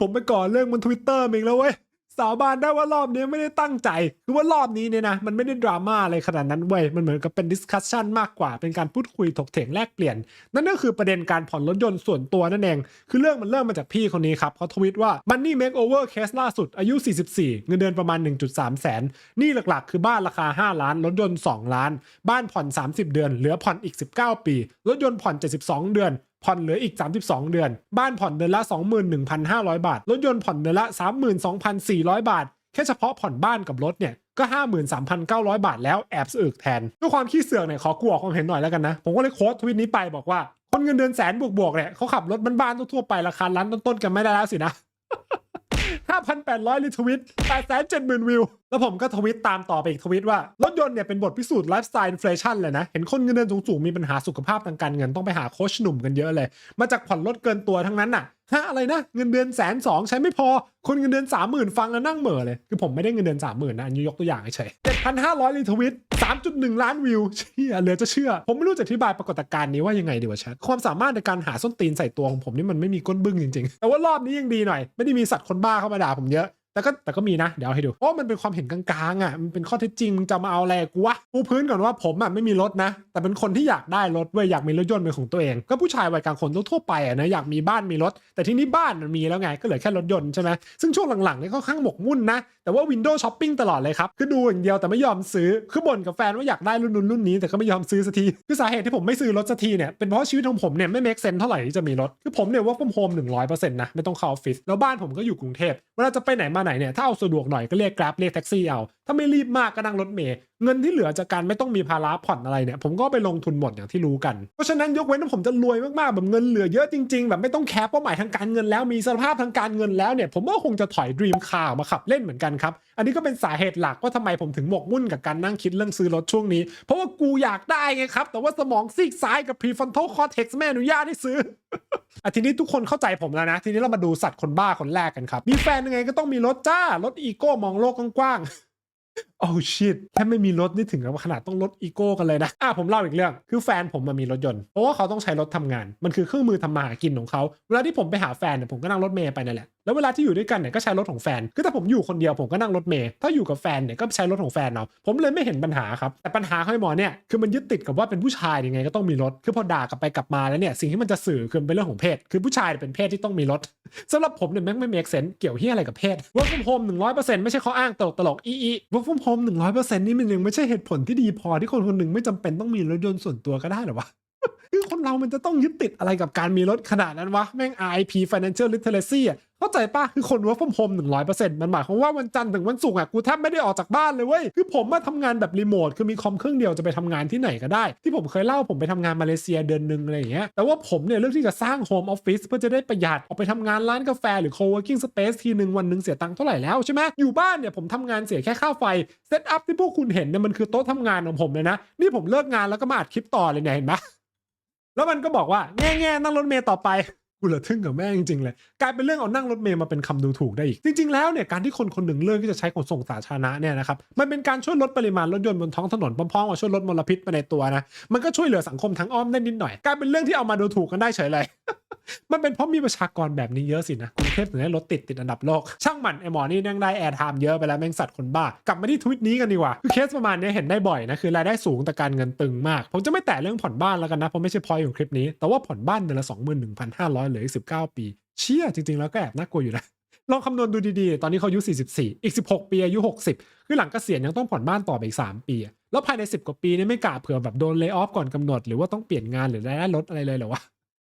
ผมไปก่อเรื่องบนทวิตเตอร์เองแล้วเว้ยสาบานได้ว่ารอบนี้ไม่ได้ตั้งใจคือว่ารอบนี้เนี่ยนะมันไม่ได้ดราม่าอะไรขนาดนั้นเว้ยมันเหมือนกับเป็นดิสคัชชันมากกว่าเป็นการพูดคุยถกเถียงแลกเปลี่ยน นั่นก็คือประเด็นการผ่อนรถยนต์ส่วนตัวนั่นเอง คือเรื่องมันเริ่มมาจากพี่คนนี้ครับเขาทวิตว่า Money Makeover Case ล่าสุดอายุ 44 เงินเดือนประมาณ 1.3 แสน นี่หลักๆ คือบ้านราคา 5 ล้าน รถยนต์ 2 ล้าน บ้านผ่อน 30 เดือน เหลือผ่อนอีก 19 ปี รถยนต์ผ่อน 72 เดือน ผ่อนเหลืออีก 32 เดือน บ้านผ่อนเดือนละ 21,500 บาท รถยนต์ผ่อนเดือนละ 32,400 บาท แค่เฉพาะผ่อนบ้านกับรถเนี่ยก็ 53,900 บาทแล้วแอบสะอึกแทน ด้วยความขี้เสือกเนี่ยขอกลัวความเห็นหน่อยแล้วกันนะ ผมก็เลยโค้ดทวิตนี้ไปบอกว่า คนเงินเดือนแสนบวกๆเนี่ยเขาขับรถบ้านๆทั่วๆไปราคาล้านต้นๆกันไม่ได้แล้วสินะ 5,800รีทวิต870,000 วิว แล้วผมก็ทวิตตามต่อไปอีกทวิตว่า รถยนต์เนี่ยเป็นบทพิสูจน์ไลฟ์สไตล์อินฟลชันเลยนะ เห็นคนเงินเดือนสูงๆ มีปัญหาสุขภาพทางการเงินต้องไปหาโค้ชหนุ่มกันเยอะเลย มาจากผ่อนรถเกินตัวทั้งนั้นน่ะฮะอะไรนะเงินเดือนแสนสองใช้ไม่พอ คนเงินเดือนสามหมื่นฟังแล้วนั่งเหม่อเลย คือผมไม่ได้เงินเดือนสามหมื่นนะอันนี้ยกตัวอย่างเฉยเจ็ดพันห้าร้อยรีทวิต สามจุดหนึ่งล้านวิวเชี่ยเหลือจะเชื่อ ผมไม่รู้จะอธิบายปรากฏการณ์นี้ว่ายังไงดีวะแชทความสามารถในการหาส้นตีนใส่ตัวของผมนี่มันไม่มีก้นบึ้งจริงๆ แต่ว่ารอบนี้ยังดีหน่อย ไม่ได้มีสัตว์คนบ้าเข้ามาด่าผมเยอะ แต่ก็แต่ก็มีนะเดี๋ยวเอาให้ดูเพราะมันเป็นความเห็นกลางๆอะมันเป็นข้อเท็จจริงจะมาเอาอะไรกูวะปูพื้นก่อนว่าผมอะไม่มีรถนะ แต่เป็นคนที่อยากได้รถเว้ยอยากมีรถยนต์เป็นของตัวเอง ก็ผู้ชายวัยกลางคนทั่วๆไปอะนะอยากมีบ้านมีรถ แต่ที่นี้บ้านมันมีแล้วไงก็เหลือแค่รถยนต์ใช่ไหมซึ่งช่วงหลังๆเนี่ยค่อนข้างหมกมุ่นนะแต่ว่าวินโดว์ช้อปปิ้งตลอดเลยครับคือดูอย่างเดียวแต่ไม่ยอมซื้อคือบ่นกับแฟนว่าอยากได้รุ่นนู้นรุ่นนี้แต่ก็ไม่ยอมซื้อสักทีคือสาเหตุที่ผมไม่ซื้อรถสักทีเนี่ยเป็นเพราะชีวิตของผมเนี่ยไม่ make sense เท่าไหร่ที่จะมีรถคือผมเนี่ยว่าผมโฮมหนึ่งร้อยเปอร์เซ็นต์นะไม่ต้องเข้าออฟฟิศแล้วบ้านผมก็อยู่กรุงเทพเวลาจะไปไหนมาไหนเนี่ยถ้าเอาสะดวกหน่อยก็เรียก Grab เรียกแท็กซี่เอาถ้าไม่รีบมากก็นั่งรถเมล์เงินที่เหลือจากการไม่ต้องมีภาระผ่อนอะไรเนี่ยผมก็ไปลงทุนหมดอย่างที่รู้กัน เพราะฉะนั้นยกเว้นว่าผมจะรวยมากๆแบบเงินเหลือเยอะจริงๆ แบบไม่ต้องแคร์เป้าหมายทางการเงินแล้วมีสภาพทางการเงินแล้วเนี่ยผมว่าคงจะถอย Dream Car มาขับเล่นเหมือนกันครับอันนี้ก็เป็นสาเหตุหลักว่าทำไมผมถึงหมกมุ่นกับการนั่งคิดเรื่องซื้อรถช่วงนี้ เพราะว่ากูอยากได้ไงครับ แต่ว่าสมองซีกซ้ายกับ prefrontal cortex ไม่อนุญาตให้ซื้ออะทีนี้ทุกคนเข้าใจผมแล้วนะ ทีนี้เรามาดูสัตว์คนบ้าคนแรกกันครับมีแฟนยังไงก็ต้องมีรถจ้ารถอีโก้มองโลกกว้างโอ้ชิตแค่ไม่มีรถนี่ถึงกับขนาดต้องลดอีโก้กันเลยนะ อะผมเล่าอีกเรื่อง คือแฟนผมมันมีรถยนต์ เพราะว่าเขาต้องใช้รถทำงาน มันคือเครื่องมือทำมาหากินของเขา เวลาที่ผมไปหาแฟนเนี่ยผมก็นั่งรถเมย์ไปนั่นแหละ แล้วเวลาที่อยู่ด้วยกันเนี่ยก็ใช้รถของแฟนคือถ้าผมอยู่คนเดียวผมก็นั่งรถเมย์ถ้าอยู่กับแฟนเนี่ยก็ใช้รถของแฟนเนาะผมเลยไม่เห็นปัญหาครับแต่ปัญหาของไอ้หมอเนี่ยคือมันยึดติดกับว่าเป็นผู้ชายยังไงก็ต้องมีรถคือพอด่ากลับไปกลับมาแล้วเนี่ยสิ่งที่มันจะสื่อคือเป็นเรื่องของเพศ คือผู้ชายเป็นเพศที่ต้องมีรถสำหรับผมเนี่ยแม่งไม่ make sense เกี่ยวเฮียอะไรกับเพศ work from home 100%ไม่ใช่ข้ออ้างตลกตลกๆอีอี work from home 100%นี่มันยังไม่ใช่เหตุผลที่ดีพอที่คนคนหนึ่งไม่จำเป็นต้องมีรถยนต์ส่วนตัวก็ได้หรอวะ คือคนเรามันจะต้องยึดติดอะไรกับการมีรถขนาดนั้นวะ แม่ง RIP financial literacy อะเข้าใจปะคือคน work from home 100%มันหมายความว่าวันจันทร์ถึงวันศุกร์อะกูแทบไม่ได้ออกจากบ้านเลยเว้ย คือผมมาทำงานแบบรีโมท คือมีคอมเครื่องเดียวจะไปทำงานที่ไหนก็ได้ ที่ผมเคยเล่าผมไปทำงานมาเลเซียเดือนหนึ่งอะไรอย่างเงี้ย แต่ว่าผมเนี่ยเลือกที่จะสร้างโฮมออฟฟิศเพื่อจะได้ประหยัดออกไปทำงานร้านกาแฟหรือ co-working space ทีหนึ่งวันหนึ่งเสียตังค์เท่าไหร่แล้วใช่ไหมอยู่บ้านเนี่ยผมทำงานเสียแค่ค่าไฟเซตอัพที่พวกคุณเห็นเนี่ยมันคือโต๊ะทำงานของผมเลยนะนี่ผมเลิกงานแล้วก็มาอัดคลิปต่อเลยเนี่ยเห็นปะ แล้วมันก็บอกว่าแง่แง่นั่งรถเมย์ต่อไปกูเหลือทึ่งกับแม่จริงๆเลย กลายเป็นเรื่องเอานั่งรถเมย์มาเป็นคำดูถูกได้อีก จริง ๆ แล้วเนี่ยการที่คนคนหนึ่งเลือกที่จะใช้ขนส่งสาธารณะเนี่ยนะครับมันเป็นการช่วยลดปริมาณรถยนต์บนท้องถนนพร้อมๆกับช่วยลดมลพิษไปในตัวนะมันก็ช่วยเหลือสังคมทั้งอ้อมได้นิดหน่อยกลายเป็นเรื่องที่เอามาดูถูกกันได้เฉยเลย มันเป็นเพราะมีประชากรแบบนี้เยอะสินะกรุงเทพถึงได้รถติดติดอันดับโลก ช่างมันไอหมอนี่นั่งได้แอร์ไทม์เยอะไปแล้วแม่งสัตว์คนบ้า กลับมาที่ทวิตนี้กันดีกว่าคือเคสประมาณนี้เห็นได้บ่อยนะคือรายได้สูงแต่การเงินตึงมาก ผมจะไม่แตะเรื่องผ่อนบ้านแล้วกันนะเพราะไม่ใช่พอยของคลิปนี้ แต่ว่าผ่อนบ้านเดือนละ21,500เหลืออีก19 ปี เชี่ยจริง ๆ แล้วก็แอบน่ากลัวอยู่นะลองคำนวณดูดีๆ ตอนนี้เขาอายุ 44 อีก 16 ปีอายุ 60 คือหลังเกษียณยังต้องผ่อนบ้านต่อไปอีก 3 ปี แล้วภายใน 10 กว่าปีนี่ยไม่กล้าเผื่อแบบโดนเล y o อ f ก่อนกำหนด หรือว่าต้องเปลี่ยนงานหรือรายได้ลดอะไรเลยเหรอวะ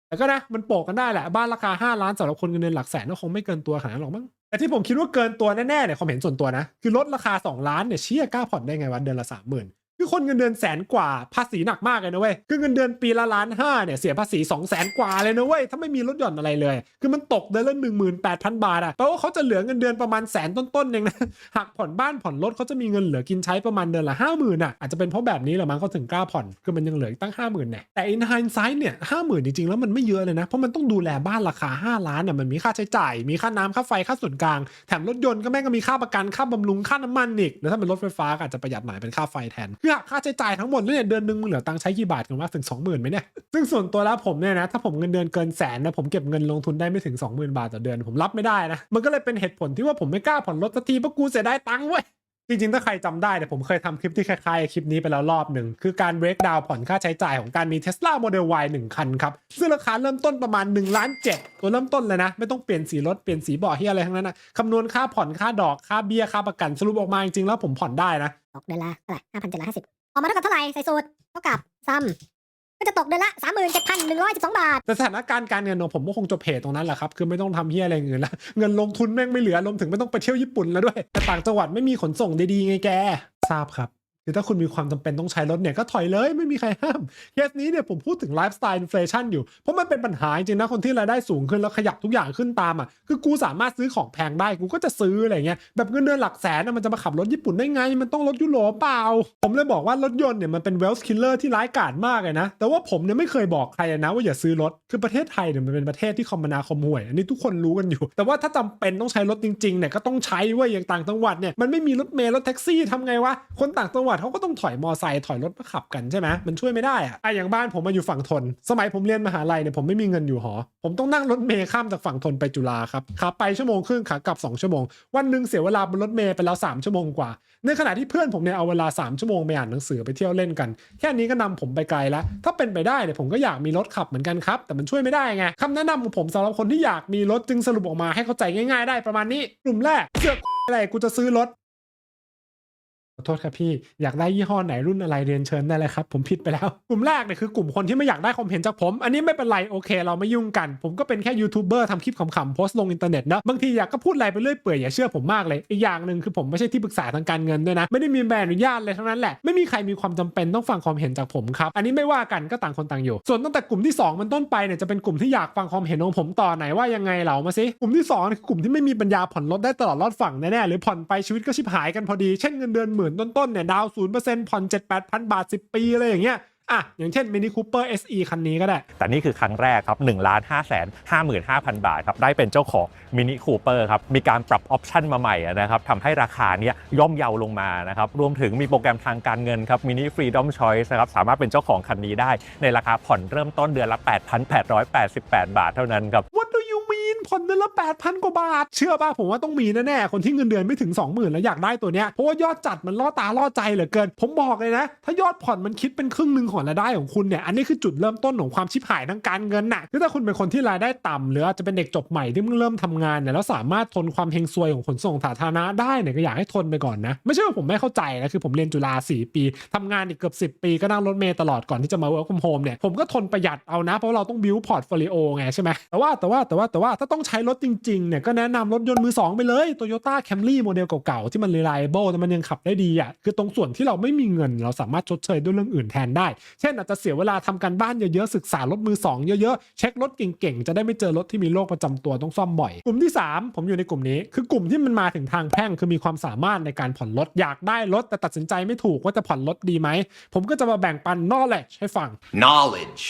แต่ก็นะมันโปกกันได้แหละบ้านราคา 5 ล้านสำหรับคนเงินเดือนหลักแสนก็คงไม่เกินตัวขนาดนั้นหรอกมั้งแต่ที่ผมคิดว่าเกินตัวแน่ๆเนี่ยความเห็นส่วนตัวนะ คือลดราคา 2 ล้านเนี่ยเชี่ยกล้าผ่อนได้ไงวันเดือนละ30,000 คือคนเงินเดือนแสนกว่าภาษีหนักมากเลยนะเว้ยคือเงินเดือนปีละล้านห้าเนี่ยเสียภาษี2 0 0แสนกว่าเลยนะเว้ยถ้าไม่มีลดหย่อนอะไรเลย คือมันตกเดือนละ18,000บาทอะแปลว่าเขาจะเหลือเงินเดือนประมาณแสนต้นๆเองนะหากผ่อนบ้านผ่อนรถเขาจะมีเงินเหลือกินใช้ประมาณเดือนละห้าหมื่นอะอาจจะเป็นเพราะแบบนี้แหละมั้งเขาถึงกล้าผ่อนคือมันยังเหลืออีกตั้งห้าหมื่นเนี่ยแต่ in hindsight เนี่ยห้าหมื่นจริงๆแล้วมันไม่เยอะเลยนะเพราะมันต้องดูแลบ้านราคา 5 ล้านอะมันมีค่าใช้จ่าย มีค่าน้ำค่าไฟค่าส่วนกลางแถมรถยนต์ก็แม่งก็มีค่าประกันค่าบำรุงค่าน้ำมันอีกแล้วถ้าเป็นรถไฟฟ้าก็อาจจะประหยัดหน่อยเป็นค่าไฟแทนคือคือหักค่าใช้จ่ายทั้งหมดเนี่ยเดือนหนึ่งมึงเหลือตังค์ใช้กี่บาทกันว่าถึง20,000ไหมเนี่ยซึ่งส่วนตัวแล้วผมเนี่ยนะถ้าผมเงินเดือนเกินแสนนะผมเก็บเงินลงทุนได้ไม่ถึง 20,000 บาทต่อเดือนผมรับไม่ได้นะมันก็เลยเป็นเหตุผลที่ว่าผมไม่กล้าผ่อนรถสักทีเพราะกูเสียดายตังค์เว้ยจริงๆ ถ้าใครจำได้เนี่ยผมเคยทำคลิปที่คล้ายๆ คลิปนี้ไปแล้วรอบหนึ่ง คือการ break down ผ่อนค่าใช้จ่ายของการมี Tesla Model Y 1 คันครับ ซึ่งราคาเริ่มต้นประมาณ1ล้าน7ตัวเริ่มต้นเลยนะ ไม่ต้องเปลี่ยนสีรถ เปลี่ยนสีเบาะเฮียอะไรทั้งนั้นนะคำนวณค่าผ่อนค่าดอกค่าเบี้ยค่าประกันสรุปออกมาจริงๆ แล้วผมผ่อนได้นะ ตกเดือนละเท่าไหร่ห้าพันเจ็ดร้อยห้าสิบออกมาเท่ากับเท่าไหร่ใส่สูตรเท่ากับซัมก็จะตกเดือนละสามหมื่นเจ็ดพันหนึ่งร้อยสิบสองบาทแต่สถานการณ์การเงินของผมก็คงจบเพจตรงนั้นแหละครับ คือไม่ต้องทำเฮียอะไรเงินละเงินลงทุนแม่งไม่เหลือรวมถึงไม่ต้องไปเที่ยวญี่ปุ่นแล้วด้วย แต่ต่างจังหวัดไม่มีขนส่งดีๆไงแกทราบครับ คือถ้าคุณมีความจำเป็นต้องใช้รถเนี่ยก็ถอยเลยไม่มีใครห้ามเคสนี้เนี่ยผมพูดถึงไลฟ์สไตล์อินฟลชันอยู่ เพราะมันเป็นปัญหาจริงนะคนที่รายได้สูงขึ้นแล้วขยับทุกอย่างขึ้นตามอะคือกูสามารถซื้อของแพงได้กูก็จะซื้ออะไรเงี้ยแบบเงินเดือนหลักแสนน่ะมันจะมาขับรถญี่ปุ่นได้ไง มันต้องรถยุโรปเปล่า ผมเลยบอกว่ารถยนต์เนี่ยมันเป็นเวลส์คิลเลอร์ที่ร้ายกาจมากเลยนะ แต่ว่าผมเนี่ยไม่เคยบอกใครนะว่าอย่าซื้อรถคือประเทศไทยเนี่ยมันเป็นประเทศที่คอมนาคมห่วยอันนี้ทุกคนรู้กันอยู่ แต่ว่าถ้าจำเป็นต้องใช้รถจริงๆเนี่ยก็ต้องใช้เว้ยอย่างต่างจังหวัดเนี่ยมันไม่มีรถเมล์รถแท็กซี่ทำไงวะคนต่างจังหวัดเขาก็ต้องถอยมอไซค์ถอยรถมาขับกันใช่ไหมมันช่วยไม่ได้อะอะอย่างบ้านผมมาอยู่ฝั่งทน สมัยผมเรียนมหาลัยเนี่ยผมไม่มีเงินอยู่หอ ผมต้องนั่งรถเมล์ข้ามจากฝั่งทนไปจุฬาครับขาไปชั่วโมงครึ่งขากลับ 2 ชั่วโมง วันหนึ่งเสียเวลาบนรถเมล์ไปแล้ว 3 ชั่วโมงกว่า ในขณะที่เพื่อนผมเนี่ยเอาเวลา 3 ชั่วโมงไปอ่านหนังสือไปเที่ยวเล่นกัน แค่นี้ก็นำผมไปไกลแล้ว ถ้าเป็นไปได้เนี่ยผมก็อยากมีรถขับเหมือนกันครับ แต่มันช่วยไม่ได้ไงคำแนะนำของผมสำหรับคนที่อยากมีรถจึงสรุปออกมาให้เข้าใจง่าย ๆ ได้ประมาณนี้กลุ่มแรกเสือกอะไรกูจะซื้อรถ ขอโทษครับพี่อยากได้ยี่ห้อไหนรุ่นอะไรเรียนเชิญได้เลยครับ ผมผิดไปแล้ว กลุ่มแรกเนี่ยคือกลุ่มคนที่ไม่อยากได้ความเห็นจากผม อันนี้ไม่เป็นไรโอเค เราไม่ยุ่งกัน ผมก็เป็นแค่ยูทูบเบอร์ทำคลิปขำๆโพสต์ลงอินเทอร์เน็ตนะบางทีอยากก็พูดอะไรไปเรื่อยเปื่อยอย่าเชื่อผมมากเลยอีกอย่างหนึ่งคือผมไม่ใช่ที่ปรึกษาทางการเงินด้วยนะ ไม่ได้มีใบอนุญาตเลยทั้งนั้นแหละไม่มีใครมีความจำเป็นต้องฟังความเห็นจากผมครับอันนี้ไม่ว่ากันก็ต่างคนต่างอยู่ ส่วนตั้งแต่กลุ่มที่สองมันต้นไปเนี่ยจะเป็นกลุ่มที่อยากฟังความเห็นของผมต่อไหนว่ายังไงเหล่ามาสิกลุ่มที่สองเนี่ยคือกลุ่มที่ไม่มีปัญญาผ่อนรถได้ตลอดรอดฝั่งแน่ๆหรือผ่อนไปชีวิตก็ชิบหายกันพอดีเช่นเงินเดือนหมื่นต้นๆเนี่ยดาวศูนย์เปอร์เซ็นต์ผ่อนเจ็ดแปดพันบาทสิบปีอะไรอย่างเงี้ยอะอย่างเช่นมินิคูเปอร์ SE คันนี้ก็ได้ แต่นี่คือครั้งแรกครับ1ล้าน5แสน55,000 บาทครับได้เป็นเจ้าของมินิคูเปอร์ครับมีการปรับออปชั่นมาใหม่นะครับทำให้ราคาเนี้ยย่อมเยาลงมานะครับรวมถึงมีโปรแกรมทางการเงินครับมินิฟรีดอมชอยส์นะครับสามารถเป็นเจ้าของคันนี้ได้ในราคาผ่อนเริ่มต้นเดือนละ 8,888 บาทเท่านั้นครับ ผ่อนเดือนละ8,000กว่าบาท เชื่อป่ะผมว่าต้องมีแน่ๆคนที่เงินเดือนไม่ถึง 20,000 แล้วอยากได้ตัวเนี้ยเพราะว่ายอดจัดมันล่อตาล่อใจเหลือเกิน ผมบอกเลยนะ ถ้ายอดผ่อนมันคิดเป็นครึ่งหนึ่งของรายได้ของคุณเนี่ยอันนี้คือจุดเริ่มต้นของความชิบหายทางการเงินน่ะคือถ้าคุณเป็นคนที่รายได้ต่ำหรืออาจจะเป็นเด็กจบใหม่ที่เพิ่งเริ่มทำงานเนี่ยแล้วสามารถทนความเฮงซวยของขนส่งสาธารณะได้เนี่ยก็อยากให้ทนไปก่อนนะไม่ใช่ว่าผมไม่เข้าใจนะคือผมเรียนจุฬา4ปีทำงานอีกเกือบ10 ปีก็นั่งรถเมล์ตลอดก่อนที่จะมา work from home เนี่ยผมก็ทนประหยัดเอานะ เพราะเราต้อง build portfolio ไงใช่ไหมแต่ว่าแต่ว่าแต่ว่าแต่ว่าถ้าตองใช้รถจริงๆเนี่ยก็แนะนำรถยนต์มือสองไปเลย Toyota Camry โมเดลเก่าๆ ที่มัน reliable แต่มันยังขับได้ดีอะคือตรงส่วนที่เราไม่มีเงิน เราสามารถชดเชยด้วยเรื่องอื่นแทนได้ เช่นอาจจะเสียเวลาทำการบ้านเยอะๆ ศึกษารถมือสองเยอะๆ เช็ครถเก่งๆ จะได้ไม่เจอรถที่มีโรคประจำตัวต้องซ่อมบ่อย กลุ่มที่ 3 ผมอยู่ในกลุ่มนี้ คือกลุ่มที่มันมาถึงทางแพร่งคือมีความสามารถในการผ่อนรถอยากได้รถแต่ตัดสินใจไม่ถูกว่าจะผ่อนรถดีไหมผมก็จะมาแบ่งปัน knowledge ให้ฟัง knowledge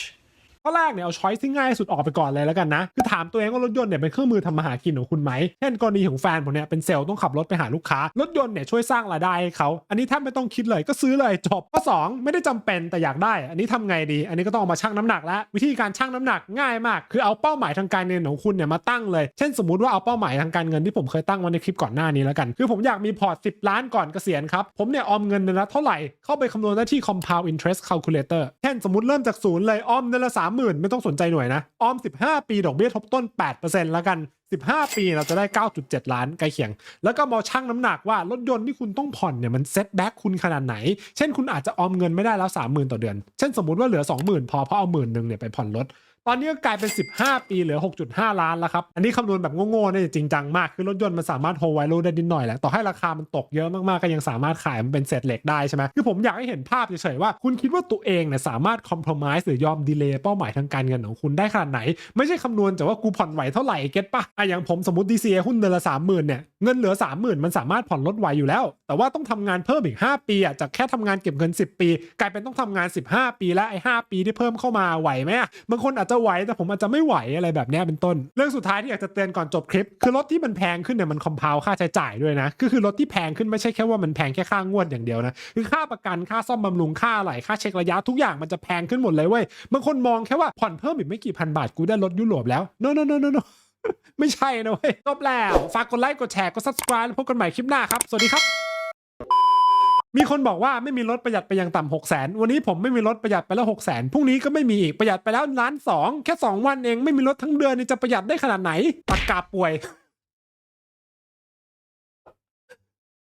ข้อแรกเนี่ยเอาช้อยที่ง่ายสุดออกไปก่อนเลยแล้วกันนะคือถามตัวเองว่ารถยนต์เนี่ยเป็นเครื่องมือทำมาหากินของคุณไหมเช่นกรณีของแฟนผมเนี่ยเป็นเซลล์ต้องขับรถไปหาลูกค้ารถยนต์เนี่ยช่วยสร้างรายได้ให้เขาอันนี้แทบไม่ต้องคิดเลยก็ซื้อเลยจบข้อสองไม่ได้จำเป็นแต่อยากได้ อันนี้ทำไงดี อันนี้ก็ต้องเอามาชั่งน้ำหนักแล้ววิธีการชั่งน้ำหนักง่ายมาก คือเอาเป้าหมายทางการเงินของคุณเนี่ยมาตั้งเลย เช่นสมมติว่าเอาเป้าหมายทางการเงินที่ผมเคยตั้งไว้ในคลิปก่อนหน้านี้แล้วกัน คือผมอยากมีพอร์ต 10 ล้านก่อนเกษียณครับ ผมเนี่ยออมเงินเดือนละเท่าไหร่ เข้าไปคำนวณได้ที่ compound interest calculator เช่นสมมติเริ่มจากศูนย์เลยออมเดือนละ30,000ไม่ต้องสนใจหน่วยนะ ออม 15 ปีดอกเบี้ยทบต้น 8%แล้วกัน 15 ปีเราจะได้ 9.7 ล้านใกล้เคียง แล้วก็มาชั่งน้ำหนักว่ารถยนต์ที่คุณต้องผ่อนเนี่ยมันเซ็ตแบ็กคุณขนาดไหน เช่นคุณอาจจะออมเงินไม่ได้แล้ว 30,000 ต่อเดือน เช่นสมมติว่าเหลือ 20,000 พอเพราะเอาหมื่นหนึ่งเนี่ยไปผ่อนรถ ตอนนี้ก็กลายเป็น 15 ปีเหลือ 6.5 ล้านแล้วครับ อันนี้คำนวณแบบโง่ๆเนี่ยจริงจังมาก คือรถยนต์มันสามารถโฮไวโลได้นิดหน่อยแหละ ต่อให้ราคามันตกเยอะมากๆ ก็ยังสามารถขายมันเป็นเศษเหล็กได้ใช่ไหมคือผมอยากให้เห็นภาพเฉยๆว่า คุณคิดว่าตัวเองเนี่ยสามารถคอม p r o m i s e หรือยอมดีเลย์เป้าหมายทางการเงินของคุณได้ขนาดไหน ไม่ใช่คำนวณแต่ว่ากูผ่อนไหวเท่าไหร่เก็ตปะอะอย่างผมสมมติ DCA หุ้นเดือนละ30,000เนี่ยเงินเหลือ 30,000 มันสามารถผ่อนรถไหวอยู่แล้ว แต่ว่าต้องทำงานเพิ่มอีก 5 ปีอะจากแค่ทำงานเก็บเงิน 10 ปี กลายเป็นต้องทำงาน 15 ปีแล้วไอ้5ปีที่เพิ่มเข้ามาไหวไหมบางคนอาจจะไหวแต่ผมอาจจะไม่ไหวอะไรแบบนี้เป็นต้น เรื่องสุดท้ายที่อยากจะเตือนก่อนจบคลิป คือรถที่มันแพงขึ้นเนี่ยมันคอมเพลค่าใช้จ่ายด้วยนะก็คือรถที่แพงขึ้นไม่ใช่แค่ว่ามันแพงแค่ค่างวดอย่างเดียวนะคือค่าประกันค่าซ่อมบำรุงค่าอะไหลค่าเช็คระยะทุกอย่างมันจะแพงขึ้นหมดเลยเว้ยบางคนมองแค่ว่าผ่อนเพิ่มอีกไม่กี่พันบาทกูได้รถยุโรปแล้ว no no no no no ไม่ใช่นะเว้ยจบแล้ว ฝากกดไลค์ กดแชร์ กด subscribe แล้วพบกันใหม่คลิปหน้าครับ สวัสดีครับ มีคนบอกว่าไม่มีรถประหยัดไปยังต่ำหกแสนวันนี้ผมไม่มีรถประหยัดไปแล้วหกแสนพรุ่งนี้ก็ไม่มีอีกประหยัดไปแล้วล้านสองแค่สองวันเองไม่มีรถทั้งเดือนนี่จะประหยัดได้ขนาดไหนปากกาป่วย